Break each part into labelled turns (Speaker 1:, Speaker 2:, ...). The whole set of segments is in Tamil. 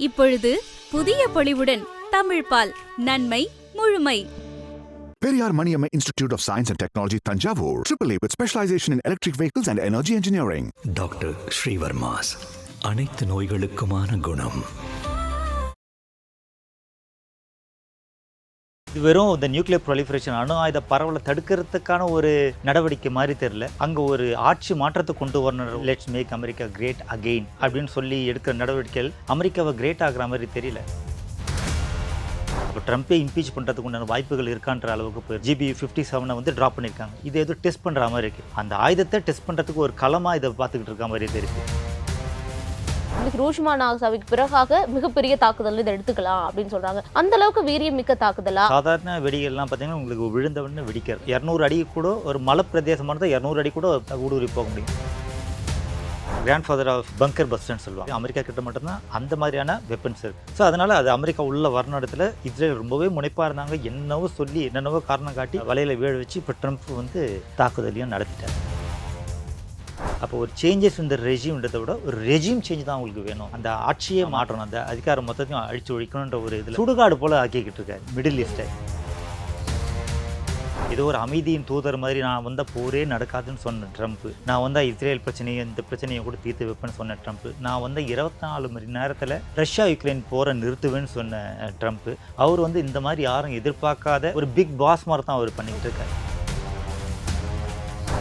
Speaker 1: இப்பொழுது புதிய பொலிவுடன் தமிழ் பால் நன்மை முழுமை
Speaker 2: Periyar Maniamma Institute of Science and Technology, Tanjavur, AAA with specialization in electric vehicles and energy engineering.
Speaker 3: Doctor Srivarma's அனைத்து நோய்களுக்குமான குணம்
Speaker 4: இது வெறும் இந்த நியூக்ளியர் ப்ரொலிஃபரேஷன் அணு ஆயுத பரவலை தடுக்கிறதுக்கான ஒரு நடவடிக்கை மாதிரி தெரியல. அங்கே ஒரு ஆட்சி மாற்றத்தை கொண்டு வரணும். Let's make America great again அப்படின்னு சொல்லி எடுக்கிற நடவடிக்கைகள் அமெரிக்காவை கிரேட் ஆகுற மாதிரி தெரியல. இப்போ ட்ரம்ப்பே இம்பீச் பண்ணுறதுக்கு உண்டான வாய்ப்புகள் இருக்கான்ற அளவுக்கு போய் ஜிபி ஃபிஃப்டி செவனை வந்து ட்ராப் பண்ணியிருக்காங்க. இது எதுவும் டெஸ்ட் பண்ணுற மாதிரி இருக்குது அந்த ஆயுதத்தை டெஸ்ட் பண்ணுறதுக்கு ஒரு களமாக இதை பார்த்துக்கிட்டு இருக்க மாதிரி தெரியுது.
Speaker 5: இன்னைக்கு ஹிரோஷிமா நாகசாவிக்கு பிறகாக மிகப்பெரிய தாக்குதல் இதை எடுத்துக்கலாம் அப்படின்னு சொல்றாங்க. அந்த அளவுக்கு வீரியம் மிக்க தாக்குதலா?
Speaker 4: சாதாரண வெடிகள்லாம் பார்த்தீங்கன்னா உங்களுக்கு விழுந்தவொடனே வெடிக்கிறது. இரநூறு அடி கூட ஒரு மலை பிரதேசமானது இரநூறு அடி கூட ஊடுருவி போக முடியும். கிராண்ட் ஃபாதர் ஆஃப் பங்கர் பஸ்ட்னு சொல்லுவாங்க. அமெரிக்கா கிட்ட மட்டும்தான் அந்த மாதிரியான வெப்பன்ஸ் இருக்குது ஸோ அதனால் அது அமெரிக்கா உள்ள வர இடத்துல இஸ்ரேல் ரொம்பவே முனைப்பாக இருந்தாங்க. என்னவோ சொல்லி என்னென்னவோ காரணம் காட்டி வலையில் வீழ வச்சு இப்போ ட்ரம்ப் வந்து தாக்குதலையும் நடத்திட்டார். அப்போ ஒரு சேஞ்சஸ் இந்த ரெஜிம்ன்றதை விட ஒரு ரெஜிம் சேஞ்ச் தான் உங்களுக்கு வேணும். அந்த ஆட்சியே மாற்றணும். அந்த அதிகாரம் மொத்தத்தையும் அழிச்சு ஒழிக்கணுன்ற ஒரு இதில் சுடுகாடு போல ஆக்கிக்கிட்டு இருக்காரு. மிடில் ஈஸ்ட்டை இது ஒரு அமைதியின் தூதர் மாதிரி நான் வந்த போரே நடக்காதுன்னு சொன்ன ட்ரம்ப் நான் வந்தால் இஸ்ரேல் பிரச்சனையை இந்த பிரச்சனையை கூட தீர்த்து வைப்பேன்னு சொன்ன ட்ரம்ப் நான் வந்து இருபத்தி நாலு மணி நேரத்தில் ரஷ்யா யுக்ரைன் போரை நிறுத்துவேன்னு சொன்ன ட்ரம்ப் அவர் வந்து இந்த மாதிரி யாரும் எதிர்பார்க்காத ஒரு பிக் பாஸ் மாதிரி தான் அவர் பண்ணிக்கிட்டு இருக்காரு.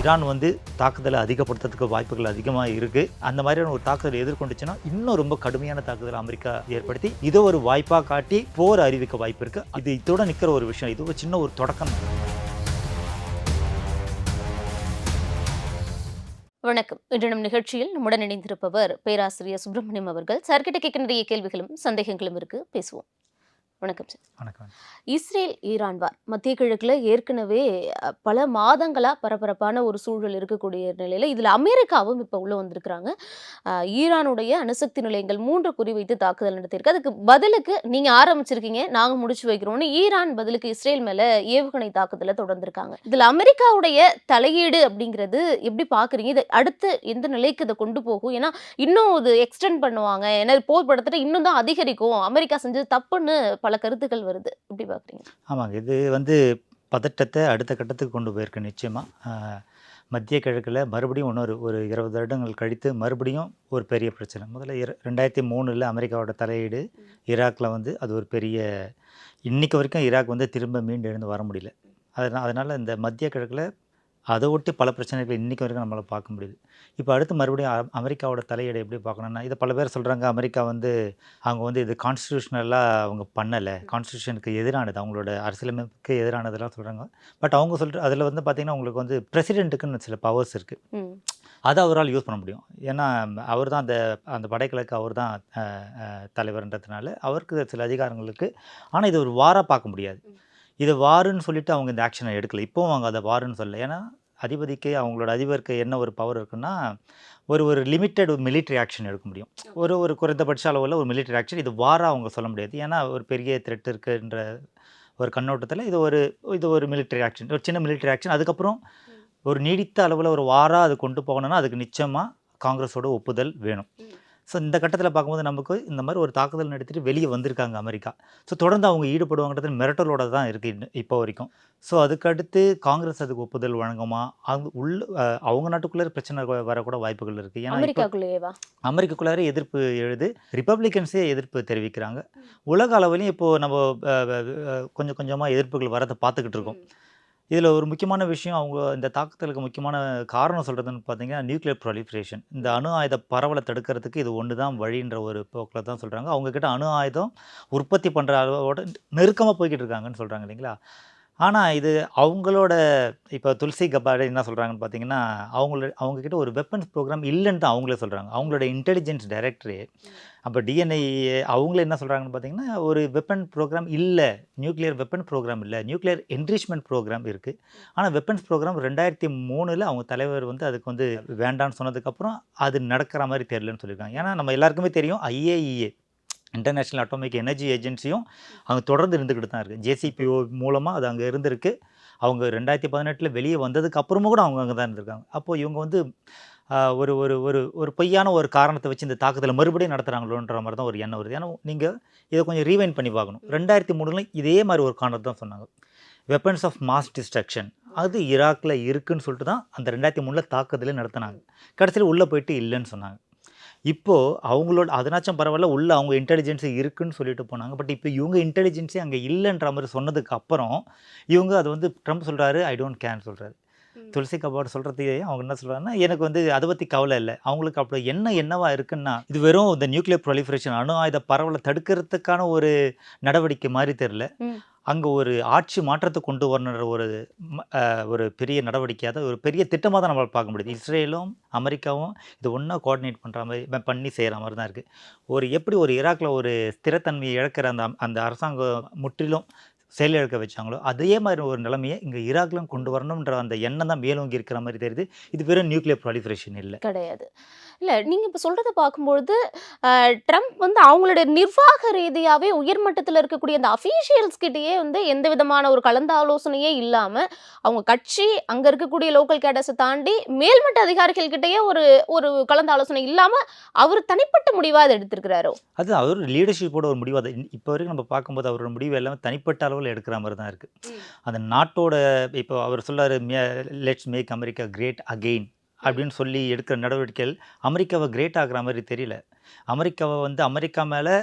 Speaker 4: ஈரான் வந்து தாக்குதலை அதிகப்படுத்துறதுக்கு வாய்ப்புகள் அதிகமாக இருக்குது அந்த மாதிரியான ஒரு தாக்குதலை எதிர்கொண்டுச்சுன்னா இன்னும் ரொம்ப கடுமையான தாக்குதலை அமெரிக்கா ஏற்படுத்தி இதை ஒரு வாய்ப்பாக காட்டி போர் அறிவிக்க வாய்ப்பு இருக்குது இது இதோட நிற்கிற ஒரு விஷயம். இது ஒரு சின்ன ஒரு தொடக்கம்.
Speaker 5: வணக்கம். இன்று நம் நிகழ்ச்சியில் நம்முடன் இணைந்திருப்பவர் பேராசிரியர் சுப்பிரமணியம் அவர்கள். சார்கிட்ட கேட்க நிறைய கேள்விகளும் சந்தேகங்களும் இருக்கு. பேசுவோம். வணக்கம் சார்.
Speaker 4: வணக்கம்.
Speaker 5: இஸ்ரேல் ஈரான் வார் மத்திய கிழக்குல ஏற்கனவே பல மாதங்களா பரபரப்பான ஒரு சூழல் இருக்கக்கூடிய நிலையில இதுல அமெரிக்காவும் இப்ப உள்ள வந்திருக்கிறாங்க. ஈரானுடைய அணுசக்தி நிலையங்கள் மூன்று குறிவைத்து தாக்குதல் நடத்தியிருக்கு. அதுக்கு பதிலுக்கு நீங்க ஆரம்பிச்சிருக்கீங்க நாங்க முடிச்சு வைக்கிறோம்னு. ஈரான் பதிலுக்கு இஸ்ரேல் மேல ஏவுகணை தாக்குதலை தொடர்ந்திருக்காங்க. இதுல அமெரிக்காவுடைய தலையீடு அப்படிங்கிறது எப்படி பாக்குறீங்க? இது அடுத்து எந்த நிலைக்கு இதை கொண்டு போகும்? ஏன்னா இன்னும் இது எக்ஸ்டெண்ட் பண்ணுவாங்க. ஏன்னா போர் படத்துல இன்னும் தான் அதிகரிக்கும். அமெரிக்கா செஞ்சது தப்புன்னு பல கருத்துக்கள் வருது. எப்படி பார்க்குறீங்க?
Speaker 4: ஆமாங்க. இது வந்து பதட்டத்தை அடுத்த கட்டத்துக்கு கொண்டு போயிருக்கு நிச்சயமாக மத்திய கிழக்கில் மறுபடியும் இன்னொரு ஒரு இருபது வருடங்கள் கழித்து மறுபடியும் ஒரு பெரிய பிரச்சனை. முதல்ல இர ரெண்டாயிரத்தி மூணில் அமெரிக்காவோட தலையீடு ஈராக்கில் வந்து அது ஒரு பெரிய இன்னைக்கு வரைக்கும் ஈராக் வந்து திரும்ப மீண்டு எழுந்து வர முடியல. அதனால் அதனால் இந்த மத்திய கிழக்கில் அதை ஒட்டி பல பிரச்சனைகள் இன்றைக்கி வரைக்கும் நம்மளால் பார்க்க முடியுது. இப்போ அடுத்து மறுபடியும் அமெரிக்காவோட தலையீடு எப்படி பார்க்கணும்னா இதை பல பேர் சொல்கிறாங்க அமெரிக்கா வந்து அவங்க வந்து இது கான்ஸ்டியூஷனலாக அவங்க பண்ணலை. கான்ஸ்டியூஷனுக்கு எதிரானது அவங்களோட அரசியலமைப்புக்கு எதிரானதெல்லாம் சொல்கிறாங்க பட் அவங்க சொல்கிற அதில் வந்து பார்த்திங்கன்னா உங்களுக்கு வந்து பிரசிடென்ட்டுக்குன்னு சில பவர்ஸ் இருக்குது அதை அவரால் யூஸ் பண்ண முடியும். ஏன்னா அவர் தான் அந்த அந்த படைகளுக்கு அவர் தான் தலைவர்ன்றதுனால அவருக்கு சில அதிகாரங்களுக்கு ஆனால் இது ஒரு வாராக பார்க்க முடியாது. இது வாருன்னு சொல்லிட்டு அவங்க இந்த ஆக்ஷனை எடுக்கல. இப்போவும் அவங்க அதை வாருன்னு சொல்லல. ஏன்னா அதிபதிக்கு அவங்களோட அதிபருக்கு என்ன ஒரு பவர் இருக்குன்னா ஒரு ஒரு லிமிட்டெட் ஒரு மிலிட்ரி ஆக்ஷன் எடுக்க முடியும். ஒரு ஒரு குறைந்தபட்ச அளவில் ஒரு மிலிட்ரி ஆக்ஷன் இது வாராக அவங்க சொல்ல முடியாது. ஏன்னா ஒரு பெரிய த்ரெட் இருக்குன்ற ஒரு கண்ணோட்டத்தில் இது ஒரு இது ஒரு மிலிட்ரி ஆக்ஷன் ஒரு சின்ன மிலிட்ரி ஆக்ஷன் அதுக்கப்புறம் ஒரு நீடித்த அளவில் ஒரு வாராக அது கொண்டு போகணும்னா அதுக்கு நிச்சயமாக காங்கிரஸோட ஒப்புதல் வேணும். ஸோ இந்த கட்டத்தில் பார்க்கும்போது நமக்கு இந்த மாதிரி ஒரு தாக்குதல் நடத்திட்டு வெளியே வந்திருக்காங்க அமெரிக்கா. ஸோ தொடர்ந்து அவங்க ஈடுபடுவாங்கிறது மிரட்டலோட தான் இருக்குது இப்போ வரைக்கும். ஸோ அதுக்கடுத்து காங்கிரஸ் அதுக்கு ஒப்புதல் வழங்குமா? அவங்க உள்ள அவங்க நாட்டுக்குள்ளே பிரச்சனை வரக்கூட வாய்ப்புகள் இருக்குது ஏன்னா அமெரிக்காக்குள்ளாரே எதிர்ப்பு எழுது. ரிப்பப்ளிகன்ஸே எதிர்ப்பு தெரிவிக்கிறாங்க. உலக அளவுலையும் இப்போது நம்ம கொஞ்சம் கொஞ்சமாக எதிர்ப்புகள் வரதை பார்த்துக்கிட்டு இருக்கோம். இதில் ஒரு முக்கியமான விஷயம் அவங்க இந்த தாக்குதலுக்கு முக்கியமான காரணம் சொல்கிறதுன்னு பார்த்தீங்கன்னா நியூக்ளியர் ப்ரொலிஃபரேஷன் இந்த அணு ஆயுத பரவலை தடுக்கிறதுக்கு இது ஒன்று தான் வழின்ற ஒரு போக்கில் தான் சொல்கிறாங்க அவங்கக்கிட்ட அணு ஆயுதம் உற்பத்தி பண்ணுற அளவோட நெருக்கமாக போய்கிட்டு இருக்காங்கன்னு சொல்கிறாங்க இல்லைங்களா? ஆனால் இது அவங்களோட இப்போ துளசி கபாடு என்ன சொல்கிறாங்கன்னு பார்த்தீங்கன்னா அவங்களோட அவங்கக்கிட்ட ஒரு வெப்பன்ஸ் ப்ரோக்ராம் இல்லைன்னு தான் அவங்களே சொல்கிறாங்க அவங்களோட இன்டெலிஜென்ஸ் டைரக்டரே அப்போ டிஎன்ஐ அவங்களே என்ன சொல்கிறாங்கன்னு பார்த்தீங்கன்னா ஒரு வெப்பன் ப்ரோக்ராம் இல்லை நியூக்ளியர் வெப்பன் ப்ரோக்ராம் இல்லை நியூக்ளியர் என்ரிச்மெண்ட் ப்ரோக்ராம் இருக்குது ஆனால் வெப்பன்ஸ் ப்ரோக்ராம் ரெண்டாயிரத்தி மூணில் அவங்க தலைவர் வந்து அதுக்கு வந்து வேண்டான்னு சொன்னதுக்கப்புறம் அது நடக்கிற மாதிரி தெரியலன்னு சொல்லியிருக்காங்க. ஏன்னா நம்ம எல்லாருக்குமே தெரியும் ஐஏஇஏ இன்டர்நேஷ்னல் அட்டாமிக் எனர்ஜி ஏஜென்சியும் அங்கே தொடர்ந்து இருந்துக்கிட்டு தான் இருக்குது ஜேசிபிஓ மூலமாக அது அங்கே இருந்திருக்கு. அவங்க ரெண்டாயிரத்தி பதினெட்டில் வெளியே வந்ததுக்கு அப்புறமும் கூட அவங்க அங்கே தான் இருந்திருக்காங்க. அப்போது இவங்க வந்து ஒரு ஒரு ஒரு ஒரு பொய்யான ஒரு காரணத்தை வச்சு இந்த தாக்குதலை மறுபடியும் நடத்துகிறாங்களோன்ற மாதிரி தான் ஒரு எண்ணம் வருது. ஏன்னா நீங்கள் இதை கொஞ்சம் ரீவைண்ட் பண்ணி பார்க்கணும். ரெண்டாயிரத்தி மூணுல இதே மாதிரி ஒரு காரணத்தை தான் சொன்னாங்க. வெப்பன்ஸ் ஆஃப் மாஸ் டிஸ்ட்ரக்ஷன் அது ஈராக்கில் இருக்குன்னு சொல்லிட்டு தான் அந்த ரெண்டாயிரத்தி மூணில் தாக்குதலே நடத்தினாங்க. கடைசியில் உள்ளே போயிட்டு இல்லைன்னு சொன்னாங்க. இப்போது அவங்களோட அதனாச்சும் பரவாயில்ல உள்ள அவங்க இன்டெலிஜென்ஸ் இருக்குன்னு சொல்லிட்டு போனாங்க. பட் இப்போ இவங்க இன்டெலிஜென்ஸே அங்கே இல்லைன்ற மாதிரி சொன்னதுக்கு அப்புறம் இவங்க அது வந்து ட்ரம்ப் சொல்கிறாரு ஐ டோன்ட் கேன் சொல்கிறாரு துளசி கபாட் சொல்கிறதையே அவங்க என்ன சொல்கிறாங்கன்னா எனக்கு வந்து அதை பற்றி கவலை இல்லை. அவங்களுக்கு அப்படி என்ன என்னவா இருக்குன்னா இது வெறும் இந்த நியூக்ளியர் ப்ரொலிஃபரேஷன் அணு ஆயுத பரவலை தடுக்கிறதுக்கான ஒரு நடவடிக்கை மாதிரி தெரில. அங்கே ஒரு ஆட்சி மாற்றத்தை கொண்டு வரணுன்ற ஒரு ஒரு பெரிய நடவடிக்கையாக தான் ஒரு பெரிய திட்டமாக தான் நம்மளால் பார்க்க முடியுது. இஸ்ரேலும் அமெரிக்காவும் இது ஒன்றா கோஆர்டினேட் பண்ணுற மாதிரி பண்ணி செய்கிற மாதிரி தான் இருக்குது ஒரு எப்படி ஒரு ஈராக்கில் ஒரு ஸ்திரத்தன்மையை இழக்கிற அந்த அந்த அரசாங்கம் முற்றிலும் செயலிழக்க வச்சாங்களோ அதே மாதிரி ஒரு நிலைமையை இங்கே ஈராக்லாம் கொண்டு வரணுன்ற அந்த எண்ணம் தான் மேலோங்கி இருக்கிற மாதிரி தெரியுது. இது வெறும் நியூக்ளியர் ப்ராலிஃபரேஷன் இல்லை.
Speaker 5: கிடையாது. இல்ல நீங்க இப்ப சொல்றத பார்க்கும்பொழுது அஹ், ட்ரம்ப் வந்து அவங்களுடைய நிர்வாக ரீதியாவே உயர்மட்டத்தில் இருக்கக்கூடிய அந்த அஃபீஷியல்ஸ் கிட்டயே வந்து எந்த விதமான ஒரு கலந்தாலோசனையே இல்லாம அவங்க கட்சி அங்க இருக்கக்கூடிய லோக்கல் கேடர்ஸை தாண்டி மேல்மட்ட அதிகாரிகள் கிட்டயே ஒரு ஒரு கலந்தாலோசனை இல்லாம அவர் தனிப்பட்ட முடிவா அதை எடுத்திருக்கிறாரோ?
Speaker 4: அது அவர் லீடர்ஷிப்போட ஒரு முடிவு அதை. இப்போ வரைக்கும் நம்ம பார்க்கும்போது அவரோட முடிவு எல்லாமே தனிப்பட்ட அளவில் எடுக்கிற மாதிரி தான் இருக்குது அந்த நாட்டோட இப்போ அவர் சொல்லாரு let's make America great again அப்படின்னு சொல்லி எடுக்கிற நடவடிக்கைகள் அமெரிக்காவை கிரேட் ஆகிற மாதிரி தெரியல. அமெரிக்காவை வந்து அமெரிக்கா மேலே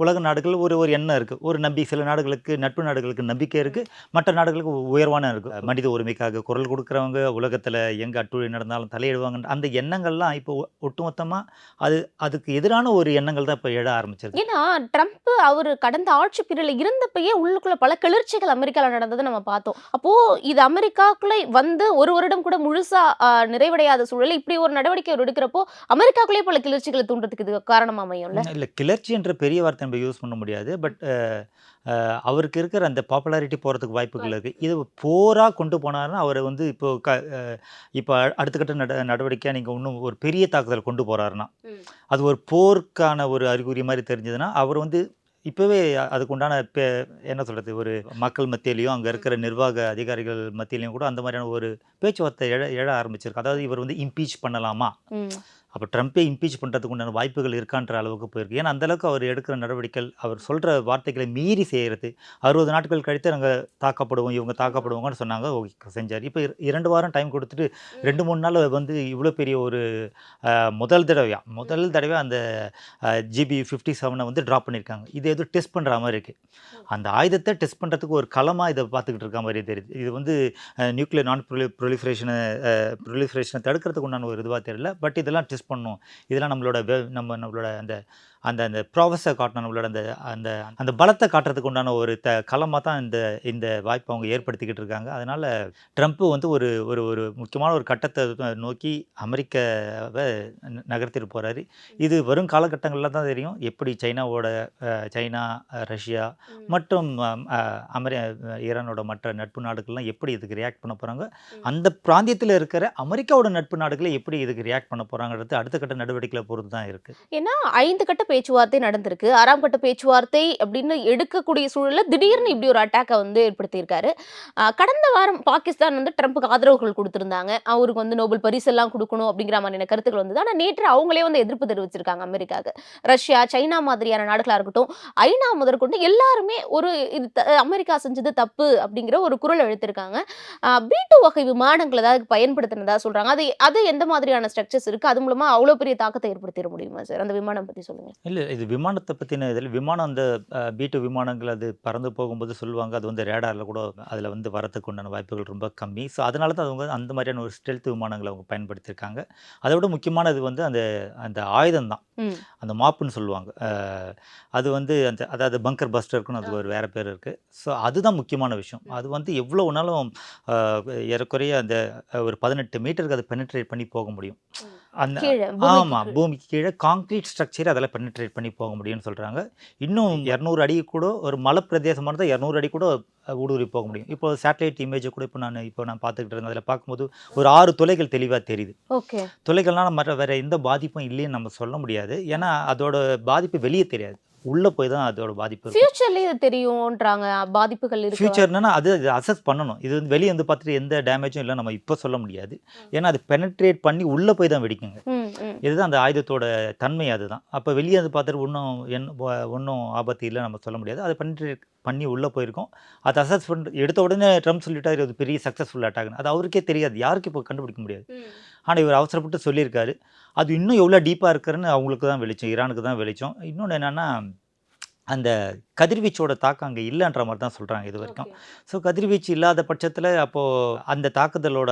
Speaker 4: உலக நாடுகள் ஒரு ஒரு எண்ணம் இருக்குது ஒரு நம்பி சில நாடுகளுக்கு நட்பு நாடுகளுக்கு நம்பிக்கை இருக்குது மற்ற நாடுகளுக்கு உயர்வான இருக்குது மனித உரிமைக்காக குரல் கொடுக்குறவங்க உலகத்தில் எங்கே அட்டுழி நடந்தாலும் தலையிடுவாங்க அந்த எண்ணங்கள்லாம் இப்போ ஒட்டுமொத்தமாக அது அதுக்கு எதிரான ஒரு எண்ணங்கள் தான் இப்போ எழ ஆரம்பிச்சிருக்கு.
Speaker 5: ஏன்னா ட்ரம்ப் அவர் கடந்த ஆட்சி பிரிவில் இருந்தப்பயே உள்ளுக்குள்ள பல கிளர்ச்சிகள் அமெரிக்கால நடந்ததை நம்ம பார்த்தோம். அப்போ இது அமெரிக்காக்குள்ள வந்து ஒரு வருடம் கூட முழுசா ஆஹ், நிறைவடையாத சூழல் இப்படி ஒரு நடவடிக்கை எடுக்கிறப்போ அமெரிக்காக்குள்ளே பல கிளர்ச்சிகளை தூண்டுறதுக்கு இது காரணமா அமையும்ல?
Speaker 4: இல்லை கிளர்ச்சி என்ற பெரிய வார்த்தை நம்ம யூஸ் பண்ண முடியாது. பட் அவருக்கு இருக்கிற அந்த பாப்புலாரிட்டி போகிறதுக்கு வாய்ப்புகள் இருக்குது இது போராக கொண்டு போனாருன்னா அவரை வந்து இப்போ க இப்போ அடுத்த கட்ட நட நடவடிக்கையாக நீங்கள் இன்னும் ஒரு பெரிய தாக்குதல் கொண்டு போகிறாருன்னா. அது ஒரு போருக்கான ஒரு அறிகுறி மாதிரி தெரிஞ்சதுன்னா அவர் வந்து இப்போவே அதுக்கு உண்டான பே என்ன சொல்கிறது ஒரு மக்கள் மத்தியிலையும் அங்கே இருக்கிற நிர்வாக அதிகாரிகள் மத்தியிலையும் கூட அந்த மாதிரியான ஒரு பேச்சுவார்த்தை எழ எழ ஆரம்பிச்சிருக்கு. அதாவது இவர் வந்து இம்பீச் பண்ணலாமா. அப்போ ட்ரம்ப்பே இம்பீச் பண்ணுறதுக்கு உண்டான வாய்ப்புகள் இருக்கான்ற அளவுக்கு போயிருக்கு. ஏன்னா அந்தளவுக்கு அவர் எடுக்கிற நடவடிக்கைகள் அவர் சொல்கிற வார்த்தைகளை மீறி செய்கிறது அறுபது நாட்கள் கழித்து நாங்கள் தாக்கப்படுவோம் இவங்க தாக்கப்படுவாங்கன்னு சொன்னாங்க. ஓகே செஞ்சார். இப்போ இரண்டு வாரம் டைம் கொடுத்துட்டு ரெண்டு மூணு நாள் வந்து இவ்வளோ பெரிய ஒரு முதல் தடவையா முதல் தடவை அந்த ஜிபி ஃபிஃப்டி செவனை வந்து ட்ராப் பண்ணியிருக்காங்க இது எதுவும் டெஸ்ட் பண்ணுற மாதிரி இருக்குது அந்த ஆயுதத்தை டெஸ்ட் பண்ணுறதுக்கு ஒரு களமாக இதை பார்த்துக்கிட்டு இருக்க மாதிரி தெரியுது. இது வந்து நியூக்ளியர் நான் ப்ரொலி ப்ரொலிஃபரேஷனை ப்ரொலிஃபரேஷனை தடுக்கிறதுக்கு உண்டான ஒரு இதுவாக தெரியல. பட் இதெல்லாம் டெஸ்ட் பண்ணணும். இதெல்லாம் நம்மளோட வே- நம்ம நம்மளோட அந்த அந்த அந்த ப்ராவஸை காட்டணும் நம்மளோட அந்த அந்த அந்த பலத்தை காட்டுறதுக்கு உண்டான ஒரு த களமாக தான் இந்த இந்த வாய்ப்பை அவங்க ஏற்படுத்திக்கிட்டு இருக்காங்க. அதனால் ட்ரம்ப்பு வந்து ஒரு ஒரு ஒரு முக்கியமான ஒரு கட்டத்தை நோக்கி அமெரிக்காவை நகர்த்திட்டு போகிறாரு இது வரும் காலகட்டங்களில் தான் தெரியும். எப்படி சைனாவோட சைனா ரஷ்யா மற்றும் அமெரி ஈரானோட மற்ற நட்பு நாடுகள்லாம் எப்படி இதுக்கு ரியாக்ட் பண்ண போகிறாங்க அந்த பிராந்தியத்தில் இருக்கிற அமெரிக்காவோட நட்பு நாடுகளை எப்படி இதுக்கு ரியாக்ட் பண்ண போகிறாங்கிறது அடுத்த கட்ட நடவடிக்கைகளை பொறுத்து தான் இருக்குது
Speaker 5: ஏன்னா ஐந்து கட்ட பேச்சுவார்த்தை நடந்திருக்கு. ஆறாம் கட்ட பேச்சுவார்த்தை அப்படின்னு எடுக்கக்கூடிய சூழலில் திடீர்னு இப்படி ஒரு அட்டாக்கை வந்து ஏற்படுத்தியிருக்காரு. கடந்த வாரம் பாகிஸ்தான் வந்து ட்ரம்ப்புக்கு ஆதரவுகள் கொடுத்துருந்தாங்க. அவருக்கு வந்து நோபல் பரிசெல்லாம் கொடுக்கணும் அப்படிங்கிற மாதிரியான கருத்துக்கள் வந்தது. ஆனால் நேற்று அவங்களே வந்து எதிர்ப்பு தெரிவிச்சிருக்காங்க அமெரிக்காவுக்கு. ரஷ்யா சைனா மாதிரியான நாடுகளாக இருக்கட்டும் ஐநா முதற்கொண்டு எல்லாருமே ஒரு இது த- அமெரிக்கா செஞ்சது தப்பு அப்படிங்கிற ஒரு குரல் எழுத்திருக்காங்க பி டூ வகை விமானங்கள் ஏதாவது பயன்படுத்தினதா சொல்றாங்க. அது அது எந்த மாதிரியான ஸ்ட்ரக்சர்ஸ் இருக்கு? அது மூலமா அவ்வளவு பெரிய தாக்கத்தை ஏற்படுத்திட முடியுமா சார் அந்த விமானம் பத்தி சொல்லுங்க.
Speaker 4: இல்லை இது விமானத்தை பற்றின இதில் விமானம் அந்த பீட்டு விமானங்கள் அது பறந்து போகும்போது சொல்லுவாங்க அது வந்து ரேடாரில் கூட அதில் வந்து வரத்துக்கு உண்டான வாய்ப்புகள் ரொம்ப கம்மி. ஸோ அதனால தான் அவங்க அந்த மாதிரியான ஒரு ஸ்டெல்த் விமானங்களை அவங்க பயன்படுத்தியிருக்காங்க அதை விட முக்கியமானது வந்து அந்த அந்த ஆயுதம் தான். அந்த மாப்புன்னு சொல்லுவாங்க. அது வந்து அந்த அதாவது பங்கர் பஸ்டருக்குன்னு அது ஒரு வேறு பேர் இருக்குது ஸோ அதுதான் முக்கியமான விஷயம். அது வந்து எவ்வளோ அஹ், ஏறக்குறைய அந்த ஒரு பதினெட்டு மீட்டருக்கு அதை பெனிட்ரேட் பண்ணி போக முடியும். அந்த
Speaker 5: கீழே
Speaker 4: ஆமா
Speaker 5: பூமிக்கு கீழே.
Speaker 4: கான்கிரீட் ஸ்ட்ரக்சர் அதில் பெனிட்ரேட் பண்ணி போக முடியும்னு சொல்றாங்க. இன்னும் இரநூறு அடி கூட ஒரு மலை பிரதேசமாக இருந்தால் இரநூறு அடி கூட ஊடுருவி போக முடியும். இப்போ சேட்டலைட் இமேஜை கூட இப்போ நான் இப்போ நான் பார்த்துக்கிட்டு இருந்தேன். அதில் பார்க்கும்போது ஒரு ஆறு துளைகள் தெளிவாக தெரியுது.
Speaker 5: ஓகே.
Speaker 4: துளைகள்லாம் மற்ற வேற எந்த பாதிப்பும் இல்லைன்னு நம்ம சொல்ல முடியாது. ஏன்னா அதோட பாதிப்பு வெளியே தெரியாது. உள்ளே போய் தான் அதோட பாதிப்பு
Speaker 5: ஃபியூச்சர்லயே இது தெரியும்ன்றாங்க பாதிப்புகள் இருக்கு
Speaker 4: ஃபியூச்சர்னா அது அசஸ் பண்ணணும். இது வந்து வெளியே வந்து பார்த்துட்டு எந்த டேமேஜும் இல்லை நம்ம இப்போ சொல்ல முடியாது. ஏன்னா அது பெனட்ரேட் பண்ணி உள்ளே போய் தான் வெடிக்குங்க. இதுதான் அந்த ஆயுதத்தோட தன்மை அதுதான். அப்போ வெளியே வந்து பார்த்துட்டு ஒன்றும் என் ஒன்றும் ஆபத்து இல்லை நம்ம சொல்ல முடியாது. அதை பெனட்ரேட் பண்ணி உள்ளே போயிருக்கோம். அதை அசஸ் பண்ணி எடுத்த உடனே ட்ரம்ப் சொல்லிட்டாரு இது ஒரு பெரிய சக்ஸஸ்ஃபுல் அட்டாக் அது அவருக்கே தெரியாது. யாருக்கு இப்போ கண்டுபிடிக்க முடியாது? ஆனால் இவர் அவசரப்பட்டு சொல்லியிருக்காரு. அது இன்னும் எவ்வளோ டீப்பாக இருக்குன்னு அவங்களுக்கு தான் வெளிச்சம் ஈரானுக்கு தான் வெளிச்சம். இன்னொன்று என்னென்னா அந்த கதிர்வீச்சோட தாக்கம் அங்கே இல்லைன்ற மாதிரி தான் சொல்கிறாங்க இது வரைக்கும். ஸோ கதிர்வீச்சு இல்லாத பட்சத்தில் அப்போது அந்த தாக்குதலோட